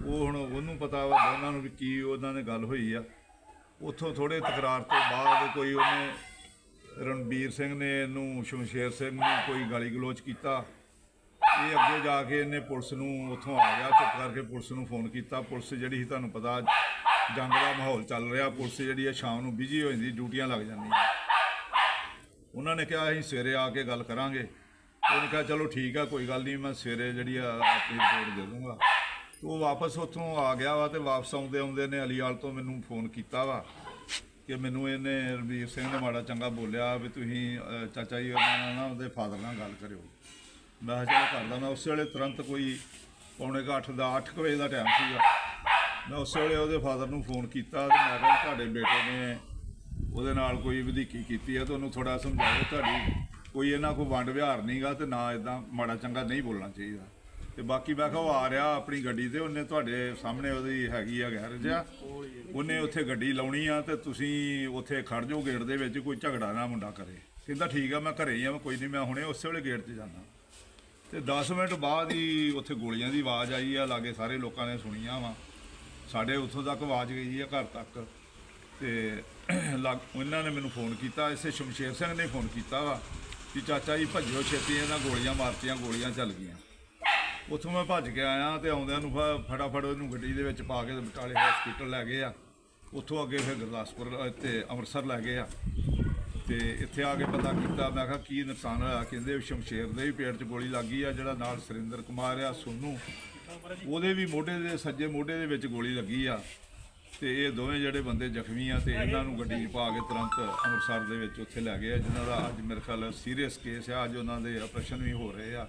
ਉਹ ਹੁਣ ਉਹਨੂੰ ਪਤਾ ਵਾ ਦੋਨਾਂ ਨੂੰ ਵੀ ਕੀ ਉਹਨਾਂ ਨੇ ਗੱਲ ਹੋਈ ਆ। ਉੱਥੋਂ ਥੋੜੇ ਤਕਰਾਰ ਤੋਂ ਬਾਅਦ ਕੋਈ ਉਹਨੇ ਰਣਬੀਰ ਸਿੰਘ ਨੇ ਇਹਨੂੰ, ਸ਼ਮਸ਼ੇਰ ਸਿੰਘ ਨੂੰ ਕੋਈ ਗਾਲੀ ਗਲੋਚ ਕੀਤਾ। ਇਹ ਅੱਗੇ ਜਾ ਕੇ ਇਹਨੇ ਪੁਲਿਸ ਨੂੰ ਉੱਥੋਂ ਆ ਗਿਆ, ਚੁੱਪ ਕਰਕੇ ਪੁਲਿਸ ਨੂੰ ਫੋਨ ਕੀਤਾ। ਪੁਲਿਸ ਜਿਹੜੀ ਸੀ ਤੁਹਾਨੂੰ ਪਤਾ ਜੰਗ ਦਾ ਮਾਹੌਲ ਚੱਲ ਰਿਹਾ, ਪੁਲਿਸ ਜਿਹੜੀ ਹੈ ਸ਼ਾਮ ਨੂੰ ਬਿਜ਼ੀ ਹੋ ਜਾਂਦੀ, ਡਿਊਟੀਆਂ ਲੱਗ ਜਾਂਦੀਆਂ। ਉਹਨਾਂ ਨੇ ਕਿਹਾ, ਅਸੀਂ ਸਵੇਰੇ ਆ ਕੇ ਗੱਲ ਕਰਾਂਗੇ। ਉਹਨੇ ਕਿਹਾ, ਚਲੋ ਠੀਕ ਆ, ਕੋਈ ਗੱਲ ਨਹੀਂ, ਮੈਂ ਸਵੇਰੇ ਜਿਹੜੀ ਆ ਆਪਣੀ ਰਿਪੋਰਟ ਦੇ ਦੂੰਗਾ। ਤੇ ਉਹ ਵਾਪਸ ਉੱਥੋਂ ਆ ਗਿਆ ਵਾ ਤੇ ਵਾਪਸ ਆਉਂਦੇ ਆਉਂਦੇ ਨੇ ਅਲੀਵਾਲ ਤੋਂ ਮੈਨੂੰ ਫੋਨ ਕੀਤਾ ਵਾ ਕਿ ਮੈਨੂੰ ਇਹਨੇ ਰਣਬੀਰ ਸਿੰਘ ਨੇ ਮਾੜਾ ਚੰਗਾ ਬੋਲਿਆ ਵੀ ਤੁਸੀਂ ਚਾਚਾ ਜੀ ਉਹਨਾਂ ਨਾਲ ਉਹਦੇ ਫਾਦਰ ਨਾਲ ਗੱਲ ਕਰਿਓ। ਮੈਂ ਕਿਹਾ, ਚਲੋ ਕਰਦਾ ਮੈਂ, ਉਸ ਵੇਲੇ ਤੁਰੰਤ ਕੋਈ ਪੌਣੇ ਕੁ ਅੱਠ ਦਾ 8 ਵਜੇ ਦਾ ਟਾਈਮ ਸੀਗਾ। ਮੈਂ ਉਸੇ ਵੇਲੇ ਉਹਦੇ ਫਾਦਰ ਨੂੰ ਫੋਨ ਕੀਤਾ ਤੇ ਮੈਂ ਕਿਹਾ ਤੁਹਾਡੇ ਬੇਟੇ ਨੇ ਉਹਦੇ ਨਾਲ ਕੋਈ ਵਧੀਕੀ ਕੀਤੀ ਹੈ ਤੇ ਉਹਨੂੰ ਥੋੜਾ ਸਮਝਾਓ ਤੁਹਾਡੀ ਕੋਈ ਇਹਨਾਂ ਕੋਈ ਵੰਡ ਵਿਹਾਰ ਨਹੀਂਗਾ ਤੇ ਨਾ ਇਦਾਂ ਮਾੜਾ ਚੰਗਾ ਨਹੀਂ ਬੋਲਣਾ ਚਾਹੀਦਾ। ਤੇ ਬਾਕੀ ਮੈਂ ਕਿਹਾ ਉਹ ਆ ਰਿਹਾ ਆਪਣੀ ਗੱਡੀ ਤੇ, ਉਹਨੇ ਤੁਹਾਡੇ ਸਾਹਮਣੇ ਉਹਦੀ ਹੈਗੀ ਆ ਗੈਰੇਜ ਆ ਉਹਨੇ ਉੱਥੇ ਗੱਡੀ ਲਾਉਣੀ ਆ ਤੇ ਤੁਸੀਂ ਉੱਥੇ ਖੜ ਜਾਓ, ਗੇਟ ਦੇ ਵਿੱਚ ਕੋਈ ਝਗੜਾ ਨਾ ਮੁੰਡਾ ਕਰੇ। ਕਹਿੰਦਾ ਠੀਕ ਆ, ਮੈਂ ਘਰੇ ਹੀ ਆ, ਮੈਂ ਕੋਈ ਨਹੀਂ, ਮੈਂ ਹੁਣੇ ਉਸੇ ਵੇਲੇ ਗੇਟ 'ਤੇ ਜਾਣਾ ਤੇ 10 ਮਿੰਟ ਬਾਅਦ ਹੀ ਉੱਥੇ ਗੋਲੀਆਂ ਦੀ ਆਵਾਜ਼ ਆਈ ਆ, ਲਾਗੇ ਸਾਰੇ ਲੋਕਾਂ ਨੇ ਸੁਣੀਆਂ ਵਾ। ਸਾਡੇ ਉੱਥੋਂ ਤੱਕ ਆਵਾਜ਼ ਗਈ ਆ ਘਰ ਤੱਕ। ਤੇ ਲੱਗ- ਉਹਨਾਂ ਨੇ ਮੈਨੂੰ ਫੋਨ ਕੀਤਾ ਇਸੇ ਸ਼ਮਸ਼ੇਰ ਸਿੰਘ ਨੇ ਫੋਨ ਕੀਤਾ ਵਾ ਕਿ ਚਾਚਾ ਜੀ ਭੱਜੋ ਛੇਤੀ ਇਹਨਾਂ ਗੋਲੀਆਂ ਮਾਰਤੀਆਂ ਗੋਲੀਆਂ ਚੱਲ ਗਈਆਂ। ਉੱਥੋਂ ਮੈਂ ਭੱਜ ਕੇ ਆਇਆ ਤੇ ਆਉਂਦਿਆਂ ਨੂੰ ਫਟਾਫਟ ਉਹਨੂੰ ਗੱਡੀ ਦੇ ਵਿੱਚ ਪਾ ਕੇ ਬਟਾਲੇ ਹਸਪੀਟਲ ਲੈ ਗਏ ਆ। ਉੱਥੋਂ ਅੱਗੇ ਫਿਰ ਗੁਰਦਾਸਪੁਰ ਅ, ਤੇ ਅੰਮ੍ਰਿਤਸਰ ਲੈ ਗਏ ਆ। ਤੇ ਇੱਥੇ ਆ ਕੇ ਪਤਾ ਕੀਤਾ ਮੈਂ ਕਿਹਾ ਕੀ ਨੁਕਸਾਨ ਹੋਇਆ ਕਹਿੰਦੇ ਵੀ ਸ਼ਮਸ਼ੇਰ ਦੇ ਵੀ ਪੇਟ 'ਚ ਗੋਲੀ ਲੱਗੀ ਆ ਜਿਹੜਾ ਨਾਲ ਸੁਰਿੰਦਰ ਕੁਮਾਰ ਆ ਸੋਨੂ ਉਹਦੇ ਵੀ ਮੋਢੇ ਦੇ, ਸੱਜੇ ਮੋਢੇ ਦੇ ਵਿੱਚ ਗੋਲੀ ਲੱਗੀ ਆ ਤੇ ਇਹ ਦੋਵੇਂ ਜਿਹੜੇ ਬੰਦੇ ਜ਼ਖਮੀ ਆ ਤੇ ਇਹਨਾਂ ਨੂੰ ਗੱਡੀ 'ਚ ਪਾ ਕੇ ਤੁਰੰਤ ਅੰਮ੍ਰਿਤਸਰ ਦੇ ਵਿੱਚ ਉੱਥੇ ਲੈ ਗਏ ਆ, ਜਿਨ੍ਹਾਂ ਦਾ ਅੱਜ ਮੇਰੇ ਖਿਆਲ ਸੀਰੀਅਸ ਕੇਸ ਆ, ਅੱਜ ਉਹਨਾਂ ਦੇ ਆਪਰੇਸ਼ਨ ਵੀ ਹੋ ਰਹੇ ਆ।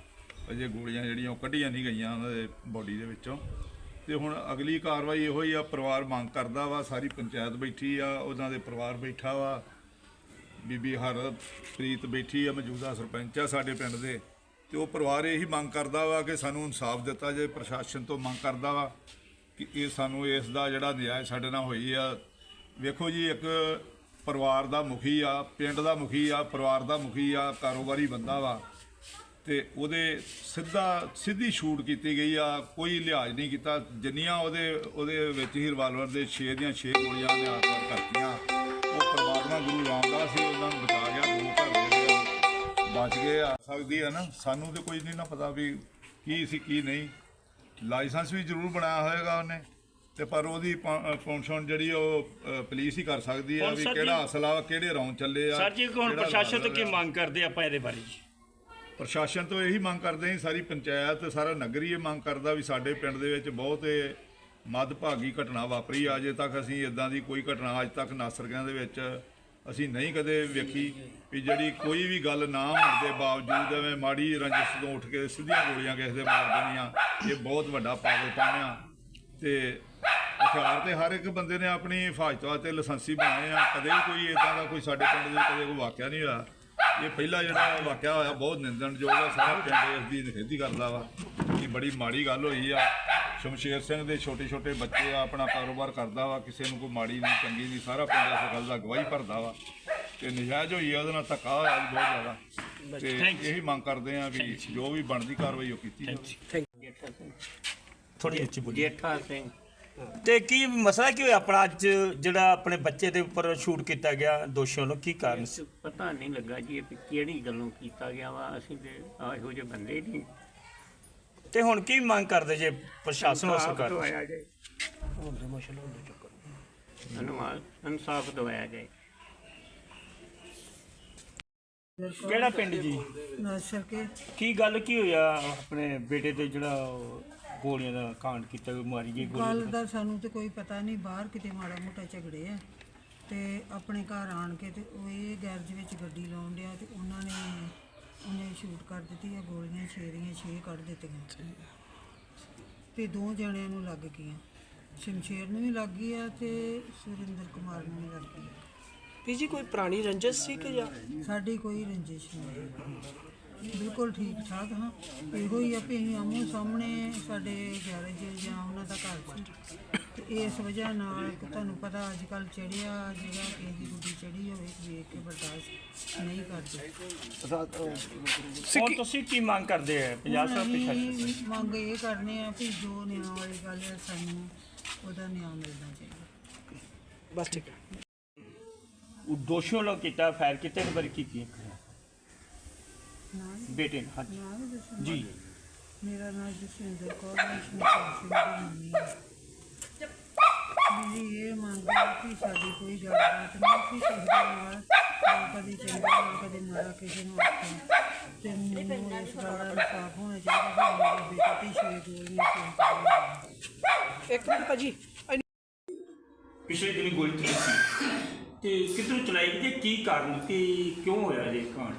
ਅਜੇ ਗੋਲੀਆਂ ਜਿਹੜੀਆਂ ਉਹ ਕੱਢੀਆਂ ਨਹੀਂ ਗਈਆਂ ਉਹਨਾਂ ਦੇ ਬੋਡੀ ਦੇ ਵਿੱਚੋਂ। ਤੇ ਹੁਣ ਅਗਲੀ ਕਾਰਵਾਈ ਇਹੋ ਹੀ ਆ, ਪਰਿਵਾਰ ਮੰਗ ਕਰਦਾ ਵਾ, ਸਾਰੀ ਪੰਚਾਇਤ ਬੈਠੀ ਆ, ਉਹਨਾਂ ਦੇ ਪਰਿਵਾਰ ਬੈਠਾ ਵਾ। ਬੀਬੀ ਹਰਪ੍ਰੀਤ ਬੈਠੀ ਆ, ਮੌਜੂਦਾ ਸਰਪੰਚ ਆ ਸਾਡੇ ਪਿੰਡ ਦੇ। ਤੇ ਉਹ ਪਰਿਵਾਰ ਇਹੀ ਮੰਗ ਕਰਦਾ ਵਾ ਕਿ ਸਾਨੂੰ ਇਨਸਾਫ ਦਿੱਤਾ ਜਾਏ, ਪ੍ਰਸ਼ਾਸਨ ਤੋਂ ਮੰਗ ਕਰਦਾ ਵਾ ਕਿ ਇਹ ਸਾਨੂੰ ਇਸ ਦਾ ਜਿਹੜਾ ਨਿਆਂ ਸਾਡੇ ਨਾਲ ਹੋਈ ਆ। ਵੇਖੋ ਜੀ, ਇੱਕ ਪਰਿਵਾਰ ਦਾ ਮੁਖੀ ਆ, ਪਿੰਡ ਦਾ ਮੁਖੀ ਆ, ਪਰਿਵਾਰ ਦਾ ਮੁਖੀ ਆ, ਕਾਰੋਬਾਰੀ ਬੰਦਾ ਵਾ ਤੇ ਉਹਦੇ ਸਿੱਧਾ, ਸਿੱਧੀ ਸ਼ੂਟ ਕੀਤੀ ਗਈ ਆ, ਕੋਈ ਲਿਹਾਜ਼ ਨਹੀਂ ਕੀਤਾ। ਜਿੰਨੀਆਂ ਉਹਦੇ ਉਹਦੇ ਵਿੱਚ ਹੀ ਰਿਵਾਲਵਰ ਦੇ 6 ਦੀਆਂ 6 ਗੋਲੀਆਂ ਨੇ ਆਕਾਰ ਕਰਤੀਆਂ ਉਹ ਪਰਮਾਤਮਾ ਗੁਰੂ ਰਾਮਦਾਸ ਹੀ ਉਹਨਾਂ ਨੂੰ ਬਚਾ ਬਚ ਗਏ ਆ। ਸਕਦੀ ਹੈ ਨਾ। ਸਾਨੂੰ ਤੇ ਕੋਈ ਨਹੀਂ ਨਾ ਪਤਾ ਵੀ ਕੀ ਸੀ ਕੀ ਨਹੀਂ। ਲਾਇਸੈਂਸ ਵੀ ਜ਼ਰੂਰ ਬਣਾਇਆ ਹੋਏਗਾ ਉਹਨੇ। ਤੇ ਪਰ ਉਹਦੀ ਪੌਂਸ਼ਨ ਜਿਹੜੀ ਉਹ ਪੁਲਿਸ ਹੀ ਕਰ ਸਕਦੀ ਹੈ ਵੀ ਜੀ- ਕਿਹੜਾ ਅਸਲਾ ਕਿਹੜੇ ਰੌਂਦ ਚੱਲੇ ਆ ਸਰ ਜੀ ਕਿਹੜਾ ਪ੍ਰਸ਼ਾਸਨ ਤੋਂ ਕੀ। ਮੰਗ ਕਰਦੇ ਆਪਾਂ ਇਹਦੇ ਬਾਰੇ ਜੀ? ਪ੍ਰਸ਼ਾਸਨ ਤੋਂ ਇਹੀ ਮੰਗ ਕਰਦੇ ਹਾਂ ਸਾਰੀ ਪੰਚਾਇਤ ਸਾਰਾ ਨਗਰ ਹੀ ਇਹ ਮੰਗ ਕਰਦਾ ਵੀ ਸਾਡੇ ਪਿੰਡ ਦੇ ਵਿੱਚ ਬਹੁਤ ਇਹ ਮੱਦਭਾਗੀ ਘਟਨਾ ਵਾਪਰੀ। ਆ, ਅਜੇ ਤੱਕ ਅਸੀਂ ਇਦਾਂ ਦੀ ਕੋਈ ਘਟਨਾ ਅੱਜ ਤੱਕ ਨਾਸਰਗਾਂ ਦੇ ਵਿੱਚ ਅਸੀਂ ਨਹੀਂ ਕਦੇ ਵੇਖੀ ਵੀ ਜਿਹੜੀ ਕੋਈ ਵੀ ਗੱਲ ਨਾ ਹੋਣ ਦੇ ਬਾਵਜੂਦ ਐਵੇਂ ਮਾੜੀ ਰੰਜਿਸ਼ ਤੋਂ ਉੱਠ ਕੇ ਸਿੱਧੀਆਂ ਗੋਲੀਆਂ ਕਿਸੇ ਦੇ ਮਾਰ ਦੇਣੀਆਂ ਇਹ ਬਹੁਤ ਵੱਡਾ ਪਾਗਲਪਨ ਆ। ਤੇ ਹਥਿਆਰ ਤੇ ਹਰ ਇੱਕ ਬੰਦੇ ਨੇ ਆਪਣੀ ਹਿਫਾਜ਼ਤ ਵਾਸਤੇ ਲਾਇਸੈਂਸੀ ਬਣਾਏ ਆ। ਕਦੇ ਵੀ ਕੋਈ ਇਦਾਂ ਦਾ ਕੋਈ ਸਾਡੇ ਪਿੰਡ ਦੇ ਕਦੇ ਕੋਈ ਵਾਕਿਆ ਨਹੀਂ ਹੋਇਆ। ਇਹ ਪਹਿਲਾ ਜਿਹੜਾ ਵਾਕਿਆ ਹੋਇਆ, ਬਹੁਤ ਨਿੰਦਣਯੋਗ ਆ। ਸਾਰਾ ਪਿੰਡ ਇਸ ਦੀ ਨਿਖੇਧੀ ਕਰਦਾ ਵਾ। ਇਹ ਬੜੀ ਮਾੜੀ ਗੱਲ ਹੋਈ ਆ। ਸ਼ਮਸ਼ੇਰ ਸਿੰਘ ਦੇ ਛੋਟੇ ਛੋਟੇ ਬੱਚੇ ਆ ਆਪਣਾ ਕਾਰੋਬਾਰ ਕਰਦਾ ਵਾ ਕਿਸੇ ਨੂੰ ਕੋਈ ਮਾੜੀ ਨਹੀਂ ਚੰਗੀ ਨਹੀਂ ਸਾਰਾ ਪਿੰਡ ਇਸ ਗੱਲ ਦਾ ਗਵਾਹੀ ਭਰਦਾ ਵਾ। ਤੇ ਨਜਾਇਜ਼ ਹੋਈ ਆ ਉਹਦੇ ਨਾਲ ਧੱਕਾ ਹੋਇਆ ਜੀ ਬਹੁਤ ਜ਼ਿਆਦਾ। ਤੇ ਇਹੀ ਮੰਗ ਕਰਦੇ ਆ ਵੀ ਜੋ ਵੀ ਬਣਦੀ ਕਾਰਵਾਈ ਉਹ ਕੀਤੀ ਜਾਵੇ। ਥੋੜੀ ਉੱਚੀ ਬੋਲੀ। ਜੇਠਾ ਸਿੰਘ ਤੇ ਕੀ ਮਸਲਾ ਕੀ ਹੋਇਆ ਆਪਣਾ ਅੱਜ ਜਿਹੜਾ ਆਪਣੇ ਬੱਚੇ ਦੇ ਉੱਪਰ ਸ਼ੂਟ ਕੀਤਾ ਗਿਆ ਦੋਸ਼ੀਆਂ ਨੂੰ ਕੀ ਕਾਰਨ ਸੀ? ਪਤਾ ਨਹੀਂ ਲੱਗਾ ਜੀ ਇਹ ਕਿਹੜੀ ਗੱਲੋਂ ਕੀਤਾ ਗਿਆ ਵਾ। ਅਸੀਂ ਤੇ ਆਹ ਇਹੋ ਜਿਹੇ ਬੰਦੇ ਹੀ ਨਹੀਂ। ਤੇ ਹੁਣ ਕੀ ਮੰਗ ਕਰਦੇ ਜੇ ਪ੍ਰਸ਼ਾਸਨ ਔਰ ਸਰਕਾਰ ਦਵਾਇਆ ਜਾਏ। ਧੰਨਵਾਦ। ਇਨਸਾਫ ਦਵਾਇਆ ਜਾਏ। ਕਿਹੜਾ ਪਿੰਡ ਜੀ? ਨਾਸਰ ਕੇ। ਕੀ ਗੱਲ ਕੀ ਹੋਇਆ ਆਪਣੇ ਬੇਟੇ ਤੇ ਜਿਹੜਾ ਉਹ ਗੋਲੀਆਂ ਦਾ ਕਾਂਡ ਕੀਤਾ ਮਾਰੀ ਗਈ ਕੱਲ ਗੋਲੀ ਦਾ ਸਾਨੂੰ ਤੇ ਕੋਈ ਪਤਾ ਨਹੀਂ ਬਾਹਰ ਕਿਤੇ ਮਾੜਾ ਮੋਟਾ ਝਗੜੇ ਆ। ਤੇ ਆਪਣੇ ਘਰ ਆਣ ਕੇ ਤੇ ਉਹ ਇਹ ਗੈਰਜ ਵਿੱਚ ਗੱਡੀ ਲਾਉਣ ਡਿਆ ਤੇ ਉਹਨਾਂ ਨੇ ਉਹਨੇ ਸ਼ੂਟ ਕਰ ਦਿੱਤੀ ਆ ਗੋਲੀਆਂ ਛੇ ਦੀਆਂ ਛੇ ਕੱਢ ਦਿੱਤੀਆਂ। ਤੇ ਦੋ ਜਣਿਆਂ ਨੂੰ ਲੱਗ ਗਈਆਂ। ਸ਼ਮਸ਼ੇਰ ਨੂੰ ਵੀ ਲੱਗ ਗਈ ਆ ਤੇ ਸੁਰਿੰਦਰ ਕੁਮਾਰ ਨੂੰ ਵੀ ਲੱਗ ਗਈ। ਆ। ਵੀ ਜੀ ਕੋਈ ਪੁਰਾਣੀ ਰੰਜਿਸ਼ ਸੀ ਕਿ ਜਾਂ? ਸਾਡੀ ਕੋਈ ਰੰਜਿਸ਼ ਨਹੀਂ ਬਿਲਕੁਲ ਠੀਕ ਠਾਕ ਹਾਂ। ਇਹੋ ਹੀ ਆ ਵੀ ਅਸੀਂ ਆਮੋ ਸਾਹਮਣੇ ਸਾਡੇ ਗੈਰੇਜ ਜਾਂ ਉਹਨਾਂ ਦਾ ਘਰ ਸੀ। ਤੇ ਇਸ ਵਜ੍ਹਾ ਨਾਲ ਕਿ ਤੁਹਾਨੂੰ ਪਤਾ ਅੱਜ ਕੱਲ ਚੜਿਆ ਜਿਹੜਾ ਕਿਸੇ ਦੀ ਗੁੱਡੀ ਚੜੀ ਹੋਵੇ ਵੇਖ ਕੇ ਬਰਦਾਸ਼ਤ ਨਹੀਂ ਕਰਦੇ। ਤੁਸੀਂ ਕੀ ਮੰਗ ਕਰਦੇ ਆ 50 ਸਾਲ ਅਸੀਂ ਪ੍ਰਸ਼ਾਸਨ ਮੰਗ ਇਹ ਕਰਨੇ ਆ ਵੀ ਜੋ ਨਿਆਂ ਵਾਲੀ ਗੱਲ ਹੈ ਸਾਨੂੰ ਉਹਦਾ ਨਿਆਂ ਮਿਲਣਾ ਚਾਹੀਦਾ। ਬਸ ਠੀਕ ਹੈ। ਉਹ ਦੋਸ਼ੀਆਂ ਨੂੰ ਕੀਤਾ ਫਾਇਰ ਕੀਤੇ ਨੇ ਬਾਰੇ ਕੀ ਕੀ ਨਾ ਬੇਟੇ ਨੇ ਹਾਂਜੀ। ਜੀ। ਮੇਰਾ ਨਾਮ ਜਸਵਿੰਦਰ ਕੌਰ ਮੈਂ ਸ਼ਮਸ਼ੇਰ ਸਿੰਘ ਦੀ ਮੰਮੀ ਹਾਂ। ਮੇਰੀ ਇਹ ਮੰਗ ਹੈ ਕਿ ਸਾਡੀ ਕੋਈ ਗੱਲਬਾਤ ਨਹੀਂ ਕਿ ਕਿਸੇ ਦੇ ਨਾਲ ਨਾ ਕਦੀ ਚੰਗਾ ਨਾ ਕਦੀ ਮਾੜਾ ਕਿਸੇ ਨੂੰ ਆਖਿਆ ਤੇ ਮੈਨੂੰ ਇਸ ਗੱਲ ਦਾ ਇਨਸਾਫ ਹੋਣਾ ਚਾਹੀਦਾ ਕਿ ਮੇਰੇ ਬੇਟੇ ਤੇ ਛੇ ਗੋਲੀਆਂ ਕਿਉਂ ਚੱਲੀਆਂ ਇੱਕ ਮਿੰਟ ਭਾਜੀ। ਪਿਛਲੇ ਦਿਨੀ ਗੋਲੀ ਚਲਾਈ ਸੀ। ਤੇ ਕਿੱਧਰੋਂ ਚਲਾਈ ਗਈ ਤੇ ਕੀ ਕਾਰਨ ਕੀ ਕਿਉਂ ਹੋਇਆ ਇਹ ਕਾਂਡ?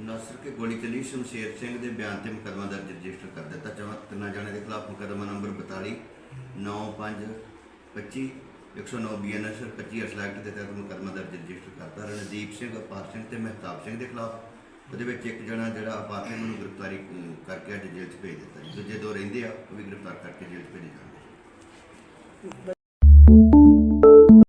ਨਾਸਰ ਕੇ ਗੋਲੀ ਚੱਲੀ ਸ਼ਮਸ਼ੇਰ ਸਿੰਘ ਦੇ ਬਿਆਨ ਤੇ ਮੁਕੱਦਮਾ ਦਰਜ ਰਜਿਸਟਰ ਕਰ ਦਿੱਤਾ। ਚਵਾਂ ਤਿੰਨਾਂ ਜਣੇ ਦੇ ਖਿਲਾਫ ਮੁਕੱਦਮਾ ਨੰਬਰ 42 95 25 109 ਬੀਐਨਐਸ 25 ਅਸਲ ਐਕਟ ਦੇ ਤਹਿਤ ਮੁਕੱਦਮਾ ਦਰਜ ਰਜਿਸਟਰ ਕਰਤਾ ਰਣਦੀਪ ਸਿੰਘ, ਅਪਾਰ ਸਿੰਘ ਤੇ ਮਹਿਤਾਬ ਸਿੰਘ ਦੇ ਖਿਲਾਫ। ਉਹਦੇ ਵਿੱਚ ਇੱਕ ਜਣਾ ਜਿਹੜਾ ਅਪਾਰ ਸਿੰਘ ਨੂੰ ਗ੍ਰਿਫਤਾਰੀ ਕਰਕੇ ਅੱਜ ਜੇਲ੍ਹ 'ਚ ਭੇਜ ਦਿੱਤਾ ਜੀ। ਦੂਜੇ ਦੋ ਰਹਿੰਦੇ ਆ, ਉਹ ਵੀ ਗ੍ਰਿਫਤਾਰ ਕਰਕੇ ਜੇਲ੍ਹ 'ਚ ਭੇਜੇ ਜਾਣਗੇ